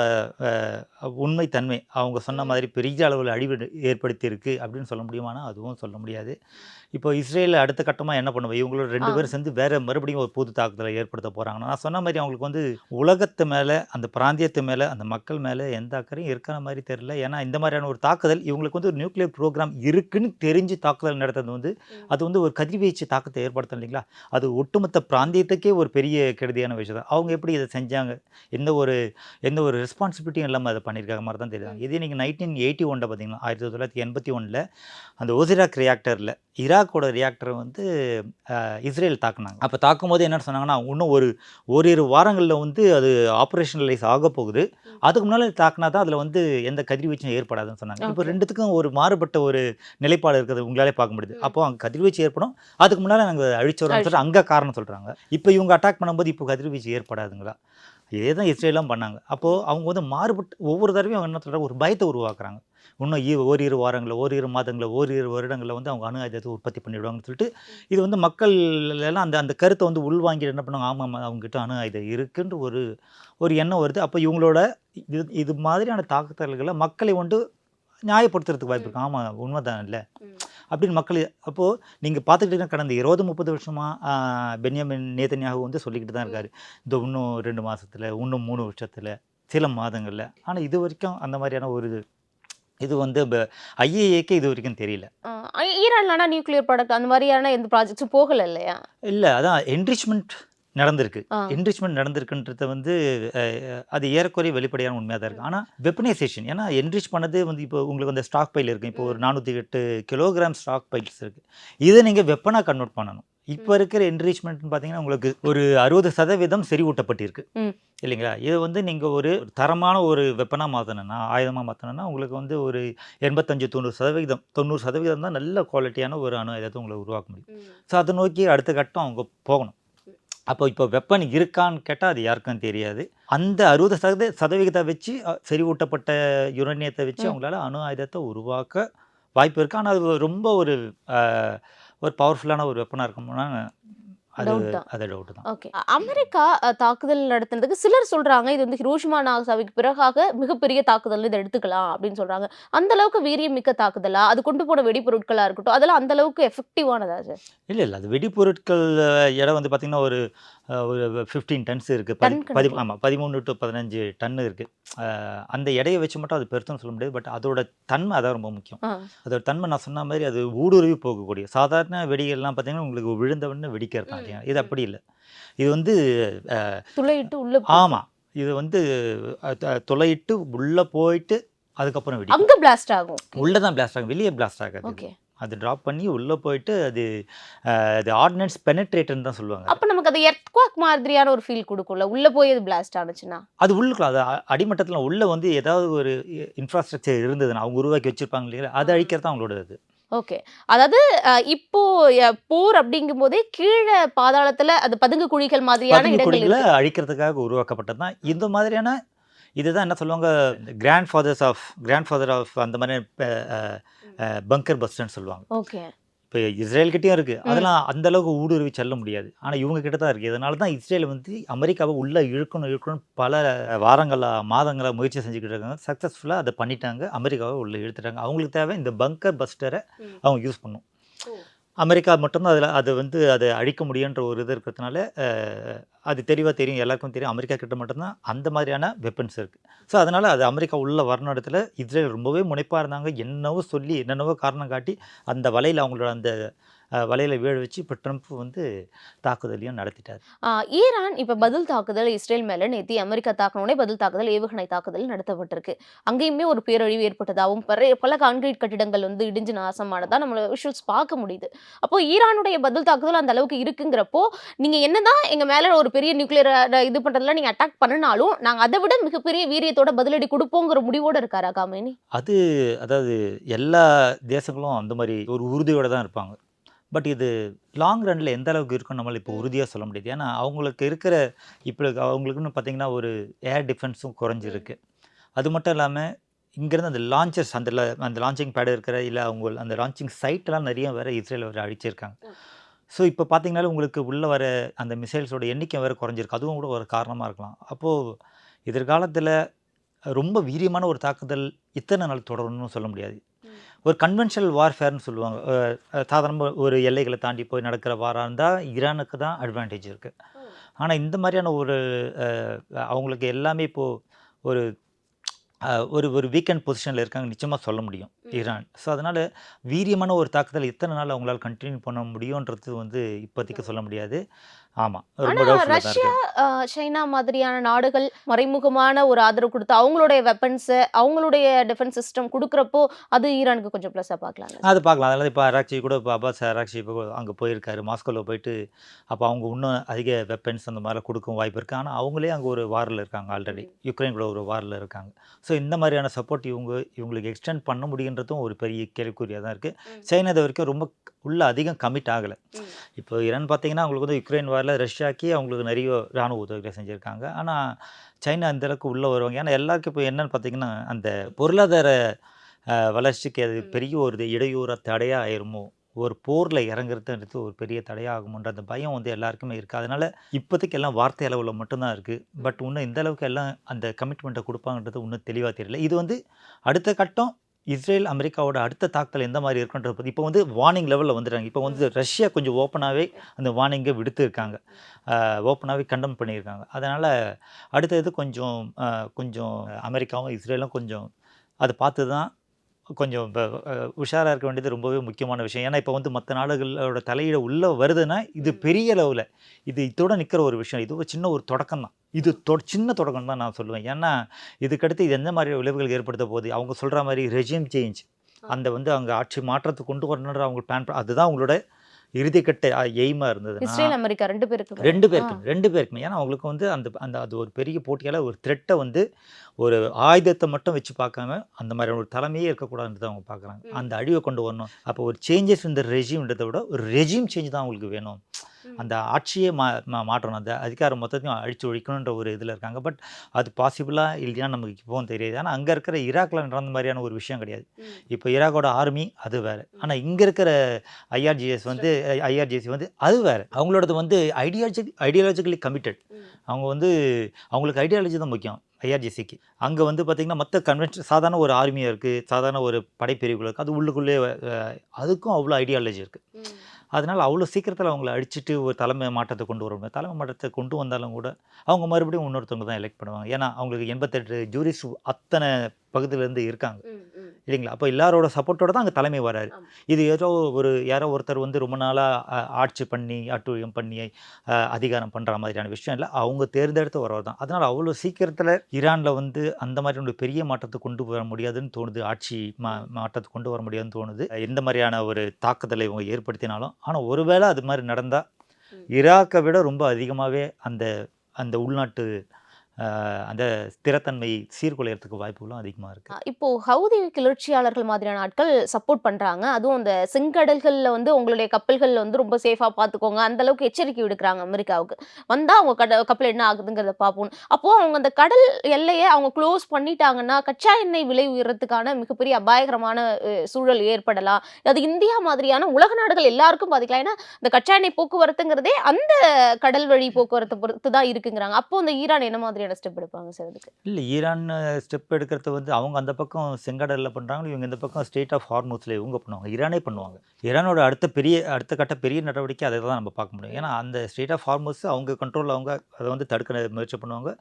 Speaker 4: உண்மைத்தன்மை அவங்க சொன்ன. மாதிரி பெரிய அளவில் அழிவு ஏற்படுத்தியிருக்கு அப்படின்னு சொல்ல முடியுமானா அதுவும் சொல்ல முடியாது. இப்போ இஸ்ரேல் அடுத்த கட்டமாக என்ன பண்ணுவோம் இவங்களோட ரெண்டு. பேரும் சேர்ந்து வேற மறுபடியும் ஒரு பொது தாக்குதலை ஏற்படுத்த போகிறாங்கன்னா நான் சொன்ன மாதிரி அவங்களுக்கு வந்து உலகத்து மேலே அந்த பிராந்தியத்து மேலே அந்த மக்கள் மேலே எந்த அக்கறையும் இருக்கிற மாதிரி தெரியல. ஏன்னா இந்த மாதிரியான ஒரு தாக்குதல் இவங்களுக்கு வந்து ஒரு நியூக்ளியர் ப்ரோக்ராம் இருக்குன்னு தெரிஞ்சு தாக்குதல் நடத்துறது வந்து அது வந்து ஒரு கதிர்வீச்சு தாக்கத்தை ஏற்படுத்தும் இல்லைங்களா? அது ஒட்டுமொத்த பிராந்தியத்துக்கே ஒரு பெரிய கெடுதியான விஷயம் தான் அவங்க எப்படி இதை செஞ்சாங்க? எந்த ஒரு எந்த ஒரு ரெஸ்பான்சிபிலிட்டியும் இல்லாமல் அதை பண்ணியிருக்காங்க மாதிரி தான் தெரியுது. இதே நீங்கள் நைன்டீன் எயிட்டி ஒனில் பார்த்தீங்கன்னா ஆயிரத்தி தொள்ளாயிரத்தி எண்பத்தி ஒன்றில் அந்த ஓசிராக் ரியாக்டரில் ஈராக்கோட ரியாக்டரை வந்து இஸ்ரேல் தாக்குனாங்க. அப்போ தாக்கும்போது என்ன சொன்னாங்கன்னா இன்னும் ஒரு ஓரிரு வாரங்களில் வந்து அது ஆப்ரேஷனலைஸ் ஆக போகுது. அதுக்கு முன்னால் தாக்குனா தான் அதில் வந்து எந்த கதிர்வீச்சும் ஏற்படாதுன்னு சொன்னாங்க. இப்போ. ரெண்டுத்துக்கும் ஒரு மாறுபட்ட ஒரு நிலைப்பாடு இருக்கிறது உங்களாலே பார்க்க முடியுது. அப்போ அங்கே கதிர்வீச்சு ஏற்படும். அதுக்கு முன்னால் நாங்கள் அழிச்சோம்னு சொல்லிட்டு அங்கே காரணம் சொல்கிறாங்க இப்போ இவங்க அட்டாக் பண்ணும்போது இப்போ கதிர்வீச்சு ஏற்படாதுங்களா? இதே தான் இஸ்ரேலாம் பண்ணாங்க. அப்போது அவங்க வந்து மாறுபட்டு ஒவ்வொரு தடவையும் அவங்க என்ன சொல்கிறாங்க ஒரு பயத்தை உருவாக்குறாங்க. இன்னும் ஈ ஓரிரு வாரங்களில் ஓரிரு மாதங்களில் ஓரிரு வருடங்களில் வந்து அவங்க அணு ஆயுதத்தை உற்பத்தி பண்ணிவிடுவாங்கன்னு சொல்லிட்டு இது வந்து மக்கள் எல்லாம் அந்த அந்த கருத்தை வந்து உள்வாங்கி என்ன பண்ணுவாங்க? ஆமாம் அவங்ககிட்ட அணு ஆயுதம் இருக்குன்ற ஒரு ஒரு எண்ணம் வருது. அப்போ இவங்களோட இது இது மாதிரியான தாக்குதல்களை மக்களை வந்து நியாயப்படுத்துறதுக்கு வாய்ப்பு இருக்கு. ஆமாம் உண்மைதான் இல்லை. அப்படின்னு மக்கள் அப்போது நீங்கள் பார்த்துக்கிட்டீங்கன்னா கடந்த இருபது முப்பது வருஷமாக பென்யாமின் நேதன்யாகு வந்து சொல்லிக்கிட்டு தான் இருக்காரு. இந்த இன்னும் ரெண்டு மாசத்துல இன்னும் மூணு வருஷத்தில் சில மாதங்களில். ஆனால் இது வரைக்கும் அந்த மாதிரியான ஒரு இது வந்து ஐஏஏக்கு இது வரைக்கும் தெரியல.
Speaker 5: ஈரான்லனா நியூக்ளியர் ப்ராடக்ட் அந்த மாதிரியான எந்த ப்ராஜெக்ட்ஸும் போகல இல்லையா?
Speaker 4: இல்லை அதான் என்ரிச்மெண்ட் நடந்திருக்கு. என்ரிச்மெண்ட் நடந்திருக்குன்றத வந்து அது ஏறக்குறைய வெளிப்படையான உண்மையாக தான் இருக்குது ஆனால் வெப்பனைசேஷன் ஏன்னா என்ரிச் பண்ணது வந்து இப்போ உங்களுக்கு அந்த ஸ்டாக் பைல் இருக்குது இப்போ ஒரு நானூற்றி எட்டு கிலோகிராம் ஸ்டாக் பைல்ஸ் இருக்குது இதை நீங்கள் வெப்பனாக கன்வெர்ட் பண்ணணும். இப்போ இருக்கிற என்ரிச்மெண்ட்னு பார்த்தீங்கன்னா உங்களுக்கு ஒரு அறுபது சதவீதம் செறிவூட்டப்பட்டிருக்கு. இல்லைங்களா? இது வந்து நீங்கள் ஒரு தரமான ஒரு வெப்பனாக மாற்றணும்னா ஆயுதமாக மாற்றணும்னா உங்களுக்கு வந்து ஒரு எண்பத்தஞ்சு தொண்ணூறு சதவீதம் தொண்ணூறு சதவீதம் தான் நல்ல குவாலிட்டியான ஒரு அணு ஆயுதத்தை உங்களை உருவாக்க முடியும். ஸோ அதை நோக்கி அடுத்த கட்டம் அவங்க போகணும். அப்போ இப்போ வெப்பன் இருக்கான்னு கேட்டால் அது யாருக்கும் தெரியாது. அந்த அறுபது சதவீத சதவிகிதத்தை வச்சு செறிவூட்டப்பட்ட யுரேனியத்தை வச்சு. அவங்களால அணு ஆயுதத்தை உருவாக்க வாய்ப்பு இருக்குது ஆனால் அது ரொம்ப ஒரு ஒரு பவர்ஃபுல்லான ஒரு வெப்பனாக இருக்கும்னா அது
Speaker 5: தான்.
Speaker 4: அது டவுட் தான்.
Speaker 5: ஓகே அமெரிக்கா தாக்குதல் நடத்துனதுக்கு சிலர் சொல்றாங்க இது வந்து ஹிரோஷிமா நாகசாவிக்கு பிறகாக மிகப்பெரிய தாக்குதல் இதை எடுத்துக்கலாம் அப்படின்னு சொல்றாங்க. அந்த அளவுக்கு வீரியம் மிக்க தாக்குதலா? அது கொண்டு போன வெடிபொருட்களா இருக்கட்டும் அதெல்லாம் அந்த அளவுக்கு எஃபெக்டிவானதா சார்
Speaker 4: இல்லை இல்லை. அது வெடிப்பொருட்கள் எடை வந்து பார்த்திங்கன்னா ஒரு ஒரு ஃபிஃப்டீன் டன்ஸ் இருக்குது பதி பதி. ஆமாம் பதிமூணு டு பதினஞ்சு டன்னு இருக்குது அந்த எடையை வச்சு மட்டும் அது பெருசுன்னு சொல்ல முடியாது. பட் அதோட தன்மை அதான் ரொம்ப முக்கியம். அதோட தன்மை நான் சொன்ன மாதிரி அது ஊடுருவி போகக்கூடிய சாதாரண வெடிகள்லாம் பார்த்தீங்கன்னா உங்களுக்கு விழுந்தவொடனே வெடிக்கிறது தான்? இது அப்படி இல்லை. இது வந்து
Speaker 5: துளையிட்டு உள்ள
Speaker 4: ஆமாம் இது வந்து துளையிட்டு உள்ளே போயிட்டு அதுக்கப்புறம் வெடிக்கும்.
Speaker 5: அங்க பிளாஸ்ட் ஆகும்.
Speaker 4: உள்ளே தான் பிளாஸ்ட் ஆகும். வெளியே பிளாஸ்ட் ஆகாது.
Speaker 5: ஓகே.
Speaker 4: அது ட்ராப் பண்ணி உள்ளே போயிட்டு அது அது ஆர்டினன்ஸ் பெனட்ரேட்டர்னு தான் சொல்லுவாங்க
Speaker 5: அப்ப நமக்கு அது எர்த்குவாக் மாதிரியான ஒரு ஃபீல் கொடுக்கும்ல. உள்ள போய் அது பிளாஸ்ட் ஆனுச்சுன்னா.
Speaker 4: அது உள்ளுக்குள்ள அது அடிமட்டத்தில் உள்ளே வந்து ஏதாவது ஒரு இன்ஃப்ராஸ்ட்ரக்சர் இருந்ததுன்னா அவங்க உருவாக்கி வச்சிருப்பாங்க இல்லையா அதை அழிக்கிறது தான் அவங்களோட இது
Speaker 5: ஓகே. அதாவது இப்போ போர் அப்படிங்கும் போதே கீழே பாதாளத்துல அது பதுங்கு குழிகள் மாதிரியான இடங்கள்.
Speaker 4: அழிக்கிறதுக்காக உருவாக்கப்பட்டது தான். இந்த மாதிரியான இதுதான் என்ன சொல்லுவாங்க grand fathers of grand father of அந்த மாதிரி பங்கர் பஸ்டர்னு சொல்லுவாங்க.
Speaker 5: ஓகே.
Speaker 4: இப்போ இஸ்ரேல்கிட்டயும் இருக்குது. அதெல்லாம் அந்த அளவுக்கு ஊடுருவி செல்ல முடியாது. ஆனால் இவங்க கிட்ட தான் இருக்குது இதனால தான் இஸ்ரேல் வந்து அமெரிக்காவை உள்ளே இழுக்கணும் இழுக்கணும் பல வாரங்களாக மாதங்களாக முயற்சி செஞ்சுக்கிட்டு இருக்காங்க. சக்ஸஸ்ஃபுல்லாக அதை பண்ணிட்டாங்க. அமெரிக்காவை உள்ளே இழுத்துட்டாங்க. அவங்களுக்கு தேவை இந்த பங்கர் பஸ்டரை. அவங்க யூஸ் பண்ணும். அமெரிக்கா மட்டும்தான் அதில் அதை வந்து அதை அழிக்க முடியுன்ற ஒரு இது இருக்கிறதுனால அது தெளிவாக தெரியும் எல்லாருக்கும் தெரியும். அமெரிக்கா கிட்ட மட்டும்தான் அந்த மாதிரியான வெப்பன்ஸ் இருக்குது ஸோ அதனால் அது அமெரிக்கா உள்ள வரணும் இடத்துல இஸ்ரேல் ரொம்பவே முனைப்பாக இருந்தாங்க. என்னவோ சொல்லி என்னென்னவோ காரணம் காட்டி அந்த வலையில் அவங்களோட அந்த வலையில் வீழ வச்சு இப்போ ட்ரம்ப் வந்து தாக்குதலையும் நடத்திட்டார்.
Speaker 5: ஈரான் இப்ப பதில் தாக்குதல் இஸ்ரேல் மேல நேத்தி அமெரிக்கா தாக்கணுனே பதில் தாக்குதல் ஏவுகணை தாக்குதல் நடத்தப்பட்டிருக்கு. அங்கேயுமே ஒரு பேரழிவு ஏற்பட்டதாகவும் பல பல கான்கிரீட் கட்டிடங்கள் வந்து இடிஞ்சு நாசமானதா நம்மள விஷுவல்ஸ் பார்க்க முடியுது. அப்போ ஈரானுடைய பதில் தாக்குதல் அந்த அளவுக்கு இருக்குங்கிறப்போ நீங்க என்னதான் எங்க மேல ஒரு பெரிய நியூக்ளியர் இது பண்றதுல நீங்க அட்டாக் பண்ணினாலும் நாங்க அதை விட மிகப்பெரிய வீரியத்தோட பதிலடி கொடுப்போங்கிற முடிவோட இருக்காரா காமேனி?
Speaker 4: அது அதாவது எல்லா தேசங்களும் அந்த மாதிரி ஒரு உறுதியோடு தான் இருப்பாங்க. பட் இது லாங் ரன்னில் எந்த அளவுக்கு இருக்குன்னு நம்மளால் இப்போ உறுதியாக சொல்ல முடியாது. ஏன்னா அவங்களுக்கு இருக்கிற இப்போ அவங்களுக்குன்னு பார்த்தீங்கன்னா ஒரு ஏர் டிஃபென்ஸும் குறைஞ்சிருக்கு. அது மட்டும் இல்லாமல் இங்கேருந்து அந்த லான்ச்சர்ஸ் அந்த அந்த லான்ச்சிங் பேட் இருக்கிற இல்லை அவங்க அந்த லான்ச்சிங் சைட்லாம் நிறைய வேறு இஸ்ரேல் வேறு அழிச்சிருக்காங்க. ஸோ இப்போ பார்த்தீங்கன்னாலும் உங்களுக்கு உள்ளே வர அந்த மிசைல்ஸோட எண்ணிக்கை வேறு குறைஞ்சிருக்கு. அதுவும் கூட ஒரு காரணமாக இருக்கலாம். அப்போது எதிர்காலத்தில் ரொம்ப வீரியமான ஒரு தாக்குதல் இத்தனை நாள் தொடரணும்னு சொல்ல முடியாது. ஒரு கன்வென்ஷனல் வார்ஃபேர்னு சொல்லுவாங்க. சாதாரண ஒரு எல்லைகளை தாண்டி போய் நடக்கிற வாராக இருந்தால் ஈரானுக்கு தான் அட்வான்டேஜ் இருக்குது ஆனால் இந்த மாதிரியான ஒரு அவங்களுக்கு எல்லாமே இப்போது ஒரு ஒரு ஒரு வீக்கெண்ட் பொசிஷனில் இருக்காங்க நிச்சயமாக சொல்ல முடியும் ஈரான். ஸோ அதனால் வீரியமான ஒரு தாக்குதல் எத்தனை நாள் அவங்களால கண்டினியூ பண்ண முடியுன்றது வந்து இப்போதைக்கு சொல்ல முடியாது. ஆமாம்
Speaker 5: ரஷ்யா சைனா மாதிரியான நாடுகள் மறைமுகமான ஒரு ஆதரவு கொடுத்து அவங்களுடைய வெப்பன்ஸ் அவங்களுடைய டிஃபென்ஸ் சிஸ்டம் கொடுக்கறப்போ அது ஈரானுக்கு கொஞ்சம் ப்ளஸ்ஸா பார்க்கலாம்
Speaker 4: அது பார்க்கலாம். அதனால் இப்போ அராக்சி கூட இப்போ அப்பாஸ் அராக்சி இப்போ அங்கே போயிருக்காரு. மாஸ்கோவில் போயிட்டு அப்போ அவங்க இன்னும் அதிக வெப்பன்ஸ் அந்த மாதிரிலாம் கொடுக்கும் வாய்ப்பு இருக்குது ஆனால் அவங்களே அங்கே ஒரு வாரில் இருக்காங்க ஆல்ரெடி யுக்ரைன் கூட ஒரு வாரில் இருக்காங்க. ஸோ இந்த மாதிரியான சப்போர்ட் இவங்க இவங்களுக்கு எக்ஸ்டெண்ட் பண்ண முடியுன்றதும் ஒரு பெரிய கேள்விக்குறியாக தான் இருக்குது சைனா இது வரைக்கும் ரொம்ப உள்ள அதிகம் கமிட் ஆகலை. இப்போ ஈரான் பார்த்தீங்கன்னா அவங்களுக்கு வந்து யுக்ரைன் வாரில் ரஷ்யாக்கே அவங்களுக்கு நிறைய ராணுவ உதவிகளை செஞ்சுருக்காங்க. ஆனால் சைனா அந்த அளவுக்கு உள்ளே வருவாங்க. ஏன்னா எல்லாருக்கும் இப்போ என்னன்னு பார்த்தீங்கன்னா அந்த பொருளாதார வளர்ச்சிக்கு அது பெரிய ஒரு இடையூறாக தடையாக ஆயிருமோ? ஒரு போரில் இறங்குறதுன்றது ஒரு பெரிய தடையாகும்ன்ற அந்த பயம் வந்து எல்லாருக்குமே இருக்குது அதனால் இப்போதைக்கு எல்லாம் வார்த்தை அளவில் மட்டும்தான் இருக்குது பட் இன்னும் இந்த அளவுக்கு எல்லாம் அந்த கமிட்மெண்ட்டை கொடுப்பாங்கன்றது இன்னும் தெளிவாக தெரியல. இது வந்து அடுத்த கட்டம் இஸ்ரேல் அமெரிக்காவோட அடுத்த தாக்குதல் எந்த மாதிரி இருக்குன்றது பற்றி இப்போ வந்து வார்னிங் லெவலில் வந்துடுறாங்க. இப்போ வந்து ரஷ்யா கொஞ்சம் ஓப்பனாகவே அந்த வார்னிங்கை விடுத்துருக்காங்க. ஓப்பனாகவே கண்டம் பண்ணியிருக்காங்க. அதனால் அடுத்தது கொஞ்சம் கொஞ்சம் அமெரிக்காவும் இஸ்ரேலும் கொஞ்சம் அதை பார்த்து தான் கொஞ்சம் உஷாராக இருக்க வேண்டியது ரொம்பவே முக்கியமான விஷயம். ஏன்னா இப்போ வந்து மற்ற நாடுகளோட தலையீடு உள்ளே வருதுன்னா இது பெரிய அளவில் இது இதோட நிற்கிற ஒரு விஷயம். இது ஒரு சின்ன ஒரு தொடக்கம் தான். இது தொ சின்ன தொடக்கம் தான் நான் சொல்லுவேன். ஏன்னா இதுக்கடுத்து இது எந்த மாதிரி விளைவுகள் ஏற்படுத்த போகுது? அவங்க சொல்கிற மாதிரி ரெஜிம் சேஞ்ச் அந்த வந்து அவங்க ஆட்சி மாற்றத்தை கொண்டு வரணுன்ற அவங்க பிளான் அதுதான் அவங்களோட இறுதிக்கட்ட எய்மாக இருந்தது.
Speaker 5: இஸ்ரேல் அமெரிக்கா ரெண்டு பேருக்கு
Speaker 4: ரெண்டு பேருக்கும் ரெண்டு பேருக்குமே. ஏன்னா அவங்களுக்கு வந்து அந்த அந்த அது ஒரு பெரிய போட்டியால் ஒரு த்ரெட்டை வந்து ஒரு ஆயுதத்தை மட்டும் வச்சு பார்க்காம அந்த மாதிரி ஒரு தலைமையே இருக்கக்கூடாதுன்றதை அவங்க பார்க்குறாங்க. அந்த அழிவை கொண்டு வரணும். அப்போ ஒரு சேஞ்சஸ் இந்த ரெஜிம்ன்றதை விட ஒரு ரெஜிம் சேஞ்ச் தான் அவங்களுக்கு வேணும். அந்த ஆட்சியே மா மாற்றணும். அந்த அதிகாரம் மொத்தத்தையும் அழிச்சு ஒழிக்கணுன்ற ஒரு இதில் இருக்காங்க. பட் அது பாசிபிளாக இல்லையா நமக்கு இப்போவும் தெரியாது. ஆனால் அங்கே இருக்கிற ஈராக்கில் நடந்த மாதிரியான ஒரு விஷயம் கிடையாது. இப்போ ஈராக்கோட ஆர்மி அது வேறு. ஆனால் இங்கே இருக்கிற ஐஆர்ஜிஎஸ் வந்து ஐஆர்ஜிஎஸ் வந்து அது வேறு. அவங்களோடது வந்து ஐடியாலஜி ஐடியாலஜிக்கலி கமிட்டட் அவங்க வந்து அவங்களுக்கு ஐடியாலஜி தான் முக்கியம். ஐஆர்ஜிசிக்கு அங்கே வந்து பார்த்திங்கன்னா மற்ற கன்வென்ஷன் சாதாரண ஒரு ஆர்மியாக இருக்குது சாதாரண ஒரு படைப்பிரிவுகள் இருக்குது அது உள்ளுக்குள்ளே அதுக்கும் அவ்வளோ ஐடியாலஜி இருக்குது அதனால் அவ்வளோ சீக்கிரத்தில் அவங்கள அடிச்சுட்டு ஒரு தலைமை மாற்றத்தை கொண்டு வர தலைமை மாற்றத்தை கொண்டு வந்தாலும் கூட அவங்க மறுபடியும் இன்னொருத்தவங்க தான் எலெக்ட் பண்ணுவாங்க. ஏன்னா அவங்களுக்கு எண்பத்தெட்டு ஜூரிஸ் அத்தனை பகுதியிலேருந்து இருக்காங்க. இல்லைங்களா? அப்போ எல்லாரோட சப்போர்ட்டோட தான் அங்கே தலைமை வராரு. இது ஏதோ ஒரு யாரோ ஒருத்தர் வந்து ரொம்ப நாளாக ஆட்சி பண்ணி அட்டுழியம் பண்ணி அதிகாரம் பண்ணுற மாதிரியான விஷயம் இல்லை. அவங்க தேர்ந்தெடுத்து வரவர் தான். அதனால் அவ்வளோ சீக்கிரத்தில் ஈரானில் வந்து அந்த மாதிரி ஒரு பெரிய மாற்றத்தை கொண்டு வர முடியாதுன்னு தோணுது. ஆட்சி மா மாற்றத்தை கொண்டு வர முடியாதுன்னு தோணுது. எந்த மாதிரியான ஒரு தாக்குதலை இவங்க ஏற்படுத்தினாலும் ஆனால் ஒருவேளை அது மாதிரி நடந்தால் ஈராக்கை விட ரொம்ப அதிகமாகவே அந்த அந்த உள்நாட்டு அந்த ஸ்திரத்தன்மை சீர்குலையறதுக்கு வாய்ப்புகளும் அதிகமாக இருக்குது
Speaker 5: இப்போது இப்போ ஹவுதி கிளர்ச்சியாளர்கள் மாதிரியான ஆட்கள் சப்போர்ட் பண்ணுறாங்க அதுவும் அந்த செங்கடல்களில் வந்து உங்களுடைய கப்பல்கள் வந்து ரொம்ப சேஃபாக பார்த்துக்கோங்க அந்த அளவுக்கு எச்சரிக்கை விடுக்கிறாங்க அமெரிக்காவுக்கு. வந்தால் அவங்க கட கப்பல் என்ன ஆகுதுங்கிறத பார்ப்போம் அப்போ அவங்க அந்த கடல் எல்லையை அவங்க க்ளோஸ் பண்ணிட்டாங்கன்னா கச்சா எண்ணெய் விலை உயர்றதுக்கான மிகப்பெரிய அபாயகரமான சூழல் ஏற்படலாம். அது இந்தியா மாதிரியான உலக நாடுகள் எல்லாருக்கும் பாதிக்கலாம். ஏன்னா இந்த கச்சா எண்ணெய் போக்குவரத்துங்கிறதே அந்த கடல் வழி போக்குவரத்தை பொறுத்து தான் இருக்குங்கிறாங்க. அப்போ அந்த ஈரான் என்ன மாதிரியான மாதிரியான ஸ்டெப் எடுப்பாங்க சார் அதுக்கு?
Speaker 4: இல்லை ஈரான் ஸ்டெப் எடுக்கிறது வந்து அவங்க அந்த பக்கம் செங்கடலில் பண்ணுறாங்க இவங்க இந்த பக்கம் ஸ்டேட் ஆஃப் ஹார்மோஸில் இவங்க பண்ணுவாங்க. ஈரானே பண்ணுவாங்க. ஈரானோட அடுத்த பெரிய அடுத்த கட்ட பெரிய நடவடிக்கை அதை தான் நம்ம பார்க்க முடியும். ஏன்னா அந்த ஸ்டேட் ஆஃப் ஹார்மோஸ் அவங்க கண்ட்ரோலில் அவங்க அதை வந்து தடுக்க முயற்சி பண்ணுவாங்க.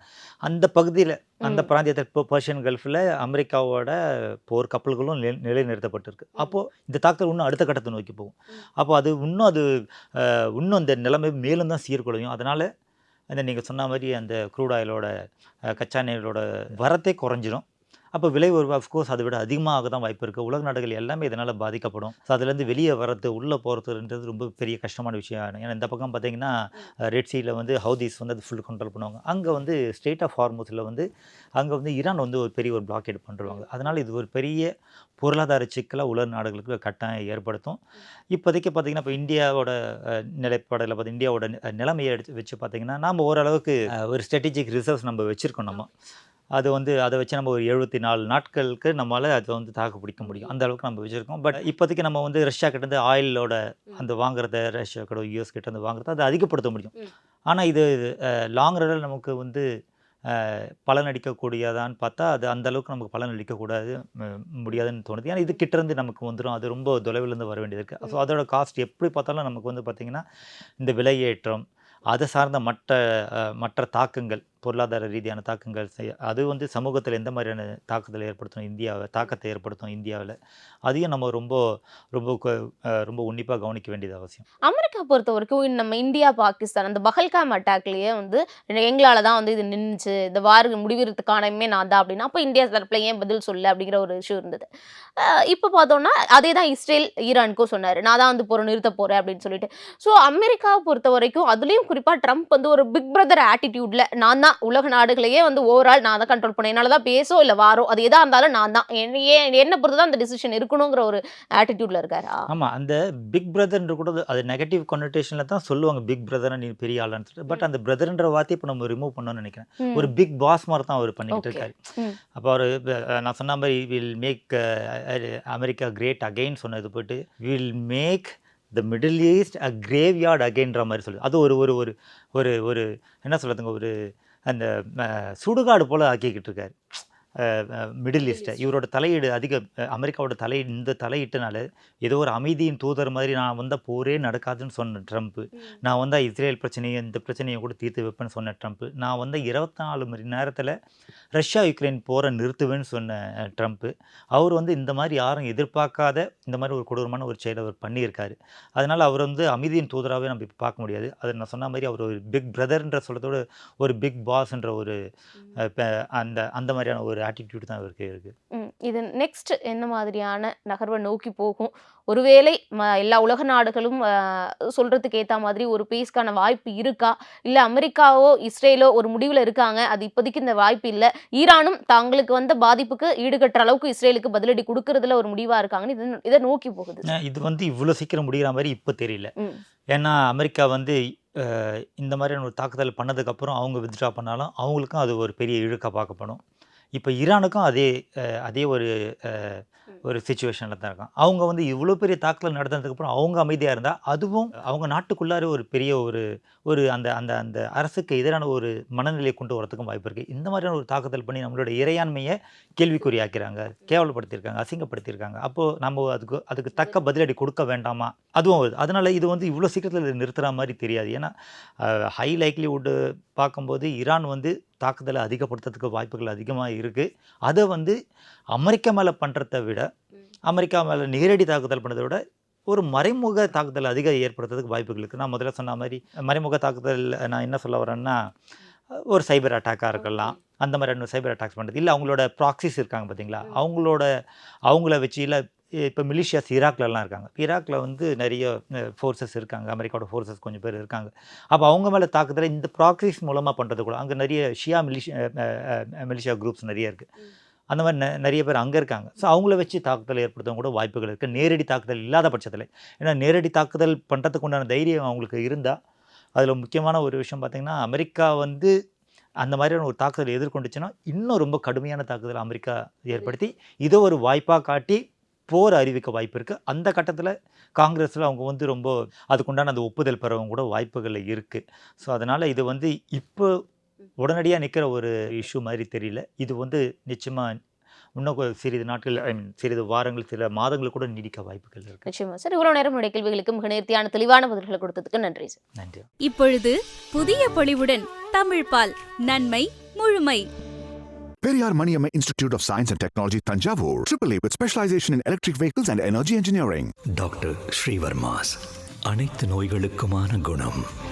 Speaker 4: அந்த பகுதியில் அந்த
Speaker 5: ம்.
Speaker 4: பிராந்தியத்தில் இப்போ பர்ஷியன் கல்ஃபில் அமெரிக்காவோட போர் கப்பல்களும் நிலை நிலைநிறுத்தப்பட்டிருக்கு. அப்போது இந்த தாக்குதல் இன்னும் அடுத்த கட்டத்தை நோக்கி போகும். அப்போ அது இன்னும் அது இன்னும் அந்த நிலைமை மேலும் தான் சீர்குலையும். அதனால் அந்த நீங்கள் சொன்ன மாதிரி அந்த க்ரூட் ஆயிலோட கச்சா எண்ணெயோட வரத்தே குறைஞ்சிரும். அப்போ விலை ஒரு அஃப்கோர்ஸ் அதை விட அதிகமாக தான் வாய்ப்பு இருக்குது உலக நாடுகள் எல்லாமே இதனால் பாதிக்கப்படும். ஸோ அதுலேருந்து வெளியே வரது உள்ளே போகிறதுன்றது ரொம்ப பெரிய கஷ்டமான விஷயம். ஏன்னா இந்த பக்கம் பார்த்தீங்கன்னா ரெட் சீல வந்து ஹவுதீஸ் வந்து அது ஃபுல் கண்ட்ரோல் பண்ணுவாங்க. அங்கே வந்து ஸ்டேட் ஆஃப் ஹார்மோஸில் வந்து அங்கே வந்து ஈரான் வந்து ஒரு பெரிய ஒரு பிளாக்கேட் பண்ணுறாங்க அதனால் இது ஒரு பெரிய பொருளாதார சிக்கலாக உலக நாடுகளுக்கு கட்டாயம் ஏற்படுத்தும். இப்போதைக்கு பார்த்தீங்கன்னா இப்போ இந்தியாவோட நிலைப்பாடில் பார்த்து இந்தியாவோட நிலைமையை எடுத்து வச்சு பார்த்தீங்கன்னா நாம் ஓரளவுக்கு ஒரு ஸ்ட்ராட்டஜிக் ரிசர்வ்ஸ் நம்ம வச்சுருக்கோம் நம்ம. அது வந்து அதை வச்சு நம்ம ஒரு எழுபத்தி நாலு நாட்களுக்கு நம்மளால் அதை வந்து தாக்கு பிடிக்க முடியும். அந்த அளவுக்கு நம்ம வச்சுருக்கோம். பட் இப்போதைக்கு நம்ம வந்து ரஷ்யா கிட்டேருந்து ஆயிலோட அந்த வாங்குறத ரஷ்யா கிட்ட யூஎஸ் கிட்ட இருந்து வாங்குறத அதை அதிகப்படுத்த முடியும். ஆனால் இது லாங் ரனில் நமக்கு வந்து பலன் அளிக்கக்கூடியதான்னு பார்த்தா அது அந்த அளவுக்கு நமக்கு பலன் அளிக்கக்கூடாது முடியாதுன்னு தோணுது. ஏன்னா இது கிட்டேருந்து நமக்கு வந்துடும் அது ரொம்ப தொலைவிலேருந்து வர வேண்டியது இருக்குது ஸோ அதோட காஸ்ட் எப்படி பார்த்தாலும் நமக்கு வந்து பார்த்திங்கன்னா இந்த விலையேற்றம் அதை சார்ந்த மற்ற மற்ற தாக்கங்கள் பொருளாதார ரீதியான தாக்கங்கள் அது வந்து சமூகத்தில் எந்த மாதிரியான தாக்கத்தில் ஏற்படுத்தும் இந்தியாவை தாக்கத்தை ஏற்படுத்தும் இந்தியாவில் அதையும் நம்ம ரொம்ப ரொம்ப ரொம்ப உன்னிப்பாக கவனிக்க வேண்டியது அவசியம்.
Speaker 5: அமெரிக்கா பொறுத்த வரைக்கும் நம்ம இந்தியா பாகிஸ்தான் அந்த பஹல்காம் அட்டாக்லேயே வந்து எங்களால் தான் வந்து இது நின்றுச்சு இந்த வார் முடிவிறதுக்கானமே நான் தான் அப்படின்னா அப்போ இந்தியா தரப்பில் ஏன் பதில் சொல்ல அப்படிங்கிற ஒரு இஷ்யூ இருந்தது. இப்போ பார்த்தோம்னா அதே தான் இஸ்ரேல் ஈரானுக்கும் சொன்னார் நான் தான் வந்து போகிற நிறுத்த போகிறேன் அப்படின்னு சொல்லிட்டு. ஸோ அமெரிக்காவை பொறுத்த வரைக்கும் அதுலேயும் குறிப்பாக ட்ரம்ப் வந்து ஒரு பிக் பிரதர் ஆட்டிடியூடில் நான் தான் உலக நாடுகளையே வந்து ஓவரால் நான் தான் கண்ட்ரோல் பண்ணேன். என்னால தான் பேசோ இல்ல வாரோ அது எதா இருந்தாலும் நான் தான் என்ன- பொறுத்து தான் அந்த டிசிஷன் இருக்கணுங்கிற ஒரு ஆட்டிடியூட்ல இருக்காரா?
Speaker 4: ஆமாம் அந்த பிக் பிரதர்ன்ற கூட அது- நெகட்டிவ் கொனோட்டேஷனில் தான் சொல்லுவாங்க பிக் பிரதர் நீ பெரிய ஆளான்னு சொல்லிட்டு. பட் அந்த பிரதர்ன்ற வார்த்தையை இப்போ நம்ம ரிமூவ் பண்ணணும்னு நினைக்கிறேன். ஒரு பிக் பாஸ் மாதிரி தான் அவர்
Speaker 5: Okay.
Speaker 4: இருக்காரு. அப்போ அவர் நான் சொன்ன மாதிரி will make America great again சொன்னது போயிட்டு will make the middle east a graveyard அகைன்ற மாதிரி சொல்லுது அது ஒரு ஒரு ஒரு ஒரு ஒரு என்ன சொல்கிறதுங்க ஒரு அந்த சுடுகாடு போல் ஆக்கிக்கிட்டு இருக்காரு. மிடில் ஈஸ்ட்டை இவரோட தலையீடு அதிக அமெரிக்காவோட தலையீடு இந்த தலையீட்டுனால ஏதோ ஒரு அமைதியின் தூதர் மாதிரி நான் வந்த போரே நடக்காதுன்னு சொன்ன ட்ரம்ப்பு நான் வந்தால் இஸ்ரேல் பிரச்சனையை இந்த பிரச்சனையை கூட தீர்த்து வைப்பேன்னு சொன்ன ட்ரம்ப்பு நான் வந்து இருபத்தி நாலு மணி நேரத்தில் ரஷ்யா யுக்ரைன் போரை நிறுத்துவேன்னு சொன்ன ட்ரம்ப்பு அவர் வந்து இந்த மாதிரி யாரும் எதிர்பார்க்காத இந்த மாதிரி ஒரு கொடூரமான ஒரு செயலை அவர் பண்ணியிருக்காரு. அதனால் அவர் வந்து அமைதியின் தூதராகவே நம்ம இப்போ பார்க்க முடியாது. அது நான் சொன்ன மாதிரி அவர் ஒரு பிக் பிரதர்ன்ற சொல்கிறதோட ஒரு பிக் பாஸ்ன்ற ஒரு அந்த அந்த மாதிரியான ஒரு ஆட்டிடியூட் தான் அவருக்கு இருக்குது.
Speaker 5: இது நெக்ஸ்ட் என்ன மாதிரியான நகர்வை நோக்கி போகும்? ஒருவேளை எல்லா உலக நாடுகளும் அஹ், சொல்றதுக்கு ஏத்த மாதிரி ஒரு பேஸ்க்கான வாய்ப்பு இருக்கா? இல்ல அமெரிக்காவோ இஸ்ரேலோ ஒரு முடிவுல இருக்காங்க. அது இப்போதைக்கு இந்த வாய்ப்பு இல்ல. ஈரானும் தங்களுக்கு வந்த பாதிப்புக்கு ஈடுகட்டுற அளவுக்கு இஸ்ரேலுக்கு பதிலடி கொடுக்கறதுல ஒரு முடிவா இருக்காங்கன்னு இது இதை நோக்கி போகுது.
Speaker 4: இது வந்து இவ்வளோ சீக்கிரம் முடிகிற மாதிரி இப்போ தெரியல. ஏன்னா அமெரிக்கா வந்து இந்த மாதிரியான ஒரு தாக்குதல் பண்ணதுக்கப்புறம் அவங்க வித்ட்ரா பண்ணாலும் அவங்களுக்கும் அது ஒரு பெரிய இழுக்க பார்க்கப்படும். இப்போ ஈரானுக்கும் அதே அதே ஒரு ஒரு சுச்சுவேஷனில் தான் இருக்கான். அவங்க வந்து இவ்வளோ பெரிய தாக்குதல் நடந்ததுக்கப்புறம் அவங்க அமைதியாக இருந்தால் அதுவும் அவங்க நாட்டுக்குள்ளார ஒரு பெரிய ஒரு ஒரு அந்த அந்த அந்த அரசுக்கு எதிரான ஒரு மனநிலையை கொண்டு வரதுக்கும் வாய்ப்பு இருக்குது இந்த மாதிரியான ஒரு தாக்குதல் பண்ணி நம்மளோட இறையாண்மையை கேள்விக்குறியாக்கிறாங்க கேவலப்படுத்தியிருக்காங்க அசிங்கப்படுத்தியிருக்காங்க. அப்போது நம்ம அதுக்கு அதுக்கு தக்க பதிலடி கொடுக்க வேண்டாமா? அதுவும் வருது அதனால் இது வந்து இவ்வளோ சீக்கிரத்தில் இது நிறுத்துற மாதிரி தெரியாது. ஏன்னா ஹை லைக்லிவுட்டு பார்க்கும்போது ஈரான் வந்து தாக்குதலை அதிகப்படுத்துறதுக்கு வாய்ப்புகள் அதிகமாக இருக்குது அதை வந்து அமெரிக்கா மேலே பண்ணுறதை விட அமெரிக்கா மேலே நேரடி தாக்குதல் பண்ணுறதை விட ஒரு மறைமுக தாக்குதல் அதிக ஏற்படுத்துறதுக்கு வாய்ப்புகள் இருக்குது நான் முதல்ல சொன்ன மாதிரி மறைமுக தாக்குதல் நான் என்ன சொல்ல வரேன்னா ஒரு சைபர் அட்டாக்காக இருக்கலாம். அந்த மாதிரியான சைபர் அட்டாக்ஸ் பண்ணுறது இல்லை அவங்களோட ப்ராக்சிஸ் இருக்காங்க பார்த்தீங்களா அவங்களோட அவங்கள வச்சு இல்லை இப்போ மிலிஷியாஸ் ஈராக்லலாம் இருக்காங்க. ஈராக்கில் வந்து நிறைய ஃபோர்ஸஸ் இருக்காங்க. அமெரிக்காவோட ஃபோர்ஸஸ் கொஞ்சம் பேர் இருக்காங்க. அப்போ அவங்க மேலே தாக்குதலை இந்த ப்ராக்சிஸ் மூலமாக பண்ணுறது கூட அங்கே நிறைய ஷியா மிலிஷியா மிலிஷியா குரூப்ஸ் நிறைய இருக்குது அந்த மாதிரி நிறைய பேர் அங்கே இருக்காங்க. ஸோ அவங்கள வச்சு தாக்குதல் ஏற்படுத்தவும் கூட வாய்ப்புகள் இருக்குது நேரடி தாக்குதல் இல்லாத பட்சத்தில். ஏன்னா நேரடி தாக்குதல் பண்ணுறதுக்கு உண்டான தைரியம் அவங்களுக்கு இருந்தால் அதில் முக்கியமான ஒரு விஷயம் பார்த்திங்கன்னா அமெரிக்கா வந்து அந்த மாதிரியான ஒரு தாக்குதல் எதிர்கொண்டுச்சுன்னா இன்னும் ரொம்ப கடுமையான தாக்குதல் அமெரிக்கா ஏற்படுத்தி இதை ஒரு வாய்ப்பாக காட்டி போர் அறிவிக்க வாய்ப்பு இருக்குது அந்த கட்டத்தில் காங்கிரஸில் அவங்க வந்து ரொம்ப அதுக்குண்டான அந்த ஒப்புதல் பெறவும் கூட வாய்ப்புகள் இருக்குது ஸோ அதனால் இது வந்து இப்போ உடனடியாக நிற்கிற ஒரு இஷ்யூ மாதிரி தெரியல. இது வந்து நிச்சயமாக இன்னும் சிறிது நாட்கள் ஐ மீன் சிறிது வாரங்கள் சில மாதங்கள் கூட நீடிக்க வாய்ப்புகள் இருக்கு.
Speaker 5: நிச்சயமா சார். இவ்வளவு நேரம் உடைய கேள்விகளுக்கு மிக நேர்த்தியான தெளிவான பதில்களை கொடுத்ததுக்கு நன்றி சார்.
Speaker 4: நன்றி.
Speaker 1: இப்பொழுது புதிய பொலிவுடன் தமிழ்பால் நன்மை முழுமை.
Speaker 2: Periyar Maniamma Institute of Science and Technology, Tanjavur. AAA with specialization in electric vehicles and energy engineering.
Speaker 3: Doctor Srivarma's அனைத்து நோய்களுக்குமான குணம்.